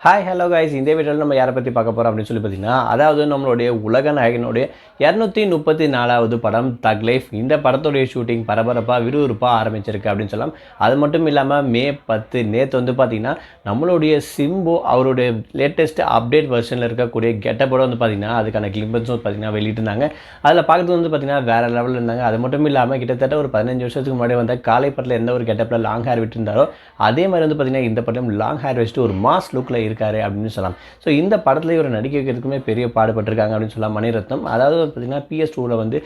Hi hello guys இந்த வீடியோவில் நம்ம யாரை பற்றி பார்க்க போகிறோம் அப்படின்னு சொல்லி பார்த்தீங்கன்னா அதாவது நம்மளுடைய உலக நாயகனுடைய இரநூத்தி முப்பத்தி நாலாவது படம் தக் லைஃப். இந்த படத்துடைய ஷூட்டிங் பரபரப்பாக விறுவிறுப்பாக ஆரம்பிச்சிருக்கு அப்படின்னு சொல்லலாம். அது மட்டும் இல்லாமல் மே பத்து நேற்று வந்து பார்த்திங்கன்னா நம்மளுடைய சிம்பு அவருடைய லேட்டஸ்ட் அப்டேட் வெர்ஷனில் இருக்கக்கூடிய கெட்டப்படம் வந்து பார்த்திங்கன்னா அதுக்கான கிளிம்பன்ஸும் பார்த்திங்கன்னா வெளியிட்டிருந்தாங்க. அதில் பார்க்குறது வந்து பார்த்திங்கன்னா வேறு லெவலில் இருந்தாங்க. அது மட்டும் இல்லாமல் கிட்டத்தட்ட ஒரு பதினஞ்சு வருஷத்துக்கு முன்னாடி வந்த காலை படத்தில் எந்த ஒரு கெட்டப்பில் லாங் ஹேர் விட்டுருந்தாரோ அதே மாதிரி வந்து பார்த்திங்கன்னா இந்த படம் லாங் ஹேர் வச்சுட்டு ஒரு மாஸ் லுக்கில் இருக்காரு அப்படின்னு சொல்லலாம். ஸோ இந்த படத்தில் இவர் நடிக்க வைக்கிறதுக்குமே பெரிய பாடுபட்டிருக்காங்க அப்படின்னு சொல்லலாம். மணிரத்னம். அதாவது பார்த்தீங்கன்னா பிஎஸ் டூவில் வந்து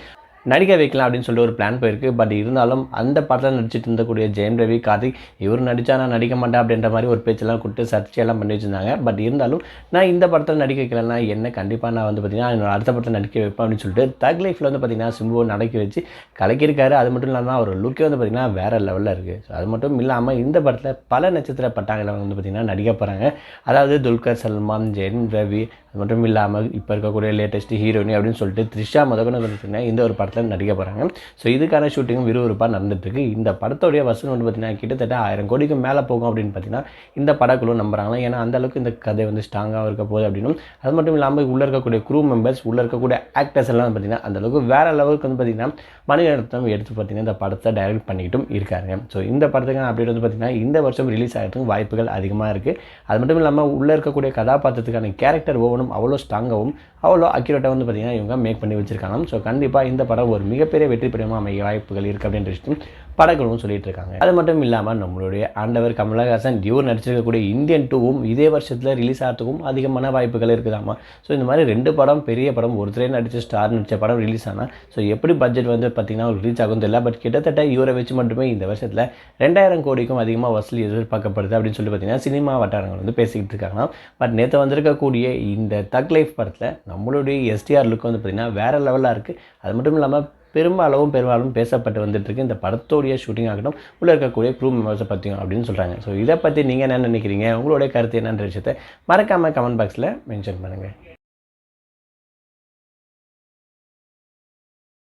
நடிக்க வைக்கலாம் அப்படின்னு சொல்லிட்டு ஒரு பிளான் போயிருக்கு. பட் இருந்தாலும் அந்த படத்தில் நடிச்சிட்டு இருந்தக்கூடிய ஜெயம் ரவி கார்த்திக் இவர் நடித்தா நான் நடிக்க மாட்டேன் அப்படின்ற மாதிரி ஒரு பேச்செல்லாம் கொடுத்து சர்ச்சையெல்லாம் பண்ணி வச்சுருந்தாங்க. பட் இருந்தாலும் நான் இந்த படத்தில் நடிக்க வைக்கலன்னா என்ன? கண்டிப்பாக நான் வந்து பார்த்திங்கன்னா என்னோட அடுத்த படத்தில் நடிக்க வைப்பேன் அப்படின்னு சொல்லிட்டு தக் லைஃப்பில் வந்து பார்த்திங்கன்னா சிம்புவை நடக்க வச்சு கலக்கியிருக்காரு. அது மட்டும் இல்லாமல் அவர் லுக்கே வந்து பார்த்திங்கன்னா வேறு லெவலில் இருக்குது ஸோ அது மட்டும் இல்லாமல் இந்த படத்தில் பல நட்சத்திர பட்டாங்களை வந்து பார்த்திங்கன்னா நடிக்க போகிறாங்க அதாவது துல்கர் சல்மான் ஜெயம் ரவி அது மட்டும் இல்லாமல் இப்போ இருக்கக்கூடிய லேட்டஸ்ட் ஹீரோயினி அப்படின்னு சொல்லிட்டு த்ரிஷா முதக்கணும் பார்த்திங்கன்னா இந்த ஒரு படத்தில் நடிக்க போகிறாங்க ஸோ இதுக்கான ஷூட்டிங்கும் விறுவிறுப்பாக நடந்துட்டுருக்கு. இந்த படத்தோடைய வசூல் வந்து பார்த்திங்கன்னா கிட்டத்தட்ட ஆயிரம் கோடிக்கு மேலே போகும் அப்படின்னு பார்த்தீங்கன்னா இந்த படக்குழு நம்புகிறாங்க ஏன்னா அந்த அளவுக்கு இந்த கதை வந்து ஸ்ட்ராங்காக இருக்க போகுது அப்படின்னும். அது மட்டும் இல்லாமல் உள்ளே இருக்கக்கூடிய க்ரூ மெம்பர்ஸ் உள்ளே இருக்கக்கூடிய ஆக்டர்ஸ் எல்லாம் பார்த்திங்கன்னா அந்த அளவுக்கு வேறு லெவலுக்கு வந்து பார்த்திங்கன்னா மணிரத்னம் எடுத்து பார்த்திங்கன்னா இந்த படத்தை டைரக்ட் பண்ணிக்கிட்டும் இருக்காங்க ஸோ இந்த படத்துக்கான அப்டேட் வந்து பார்த்திங்கன்னா இந்த வருஷம் ரிலீஸ் ஆகிறதுக்கு வாய்ப்புகள் அதிகமாக இருக்குது அது மட்டும் இல்லாமல் உள்ளே இருக்கக்கூடிய கதாபாத்திரத்துக்கான கேரக்டர் ஒவ்வொன்றும் அவ்வளோ ஸ்ட்ராங்காகவும் அவ்வளோ அக்யூரேட்டாக வந்து பார்த்திங்கன்னா இவங்க மேக் பண்ணி வச்சிருக்காங்க. ஸோ கண்டிப்பாக இந்த படம் ஒரு மிகப்பெரிய வெற்றி படமாக அமைய வாய்ப்புகள் இருக்குது அப்படின்ற விஷயம் படங்களும் சொல்லிட்டு இருக்காங்க. அது மட்டும் இல்லாமல் நம்மளுடைய ஆண்டவர் கமலஹாசன் டியூர் நடிச்சிருக்கக்கூடிய இந்தியன் டூவும் இதே வருஷத்தில் ரிலீஸ் ஆகிறதுக்கும் அதிகமான வாய்ப்புகள் இருக்குதாமா? ஸோ இந்த மாதிரி ரெண்டு படம் பெரிய படம் ஒருத்தரே நடித்த ஸ்டார் நடித்த படம் ரிலீஸ் ஆனால் ஸோ எப்படி பட்ஜெட் வந்து பார்த்திங்கன்னா ரீச் ஆகும் தெரியல. பட் கிட்டத்தட்ட இவரை வச்சு மட்டுமே இந்த வருஷத்தில் ரெண்டாயிரம் கோடிக்கும் அதிகமாக வசூல் எதிர்பார்க்கப்படுது அப்படின்னு சொல்லி பார்த்தீங்கன்னா சினிமா வட்டாரங்கள் வந்து பேசிக்கிட்டு இருக்காங்க பட் நேற்று வந்திருக்கக்கூடிய இந்த தக் லைஃப் படத்தில் நம்மளுடைய எஸ்டிஆர் லுக் வந்து பார்த்திங்கன்னா வேறு லெவலாக இருக்குது அது மட்டும் இல்லாமல் பெரும்பாலும் பெரும்பாலும் பேசப்பட்டு வந்துட்டுருக்கு. இந்த படத்தோடைய ஷூட்டிங் ஆகட்டும் உள்ளே இருக்கக்கூடிய க்ரூ மெம்பர்ஸை பற்றியும் அப்படின்னு சொல்கிறாங்க ஸோ இதை பற்றி நீங்கள் என்ன நினைக்கிறீங்க? உங்களுடைய கருத்து என்னன்ற விஷயத்தை மறக்காமல் கமெண்ட் பாக்ஸில் மென்ஷன் பண்ணுங்கள்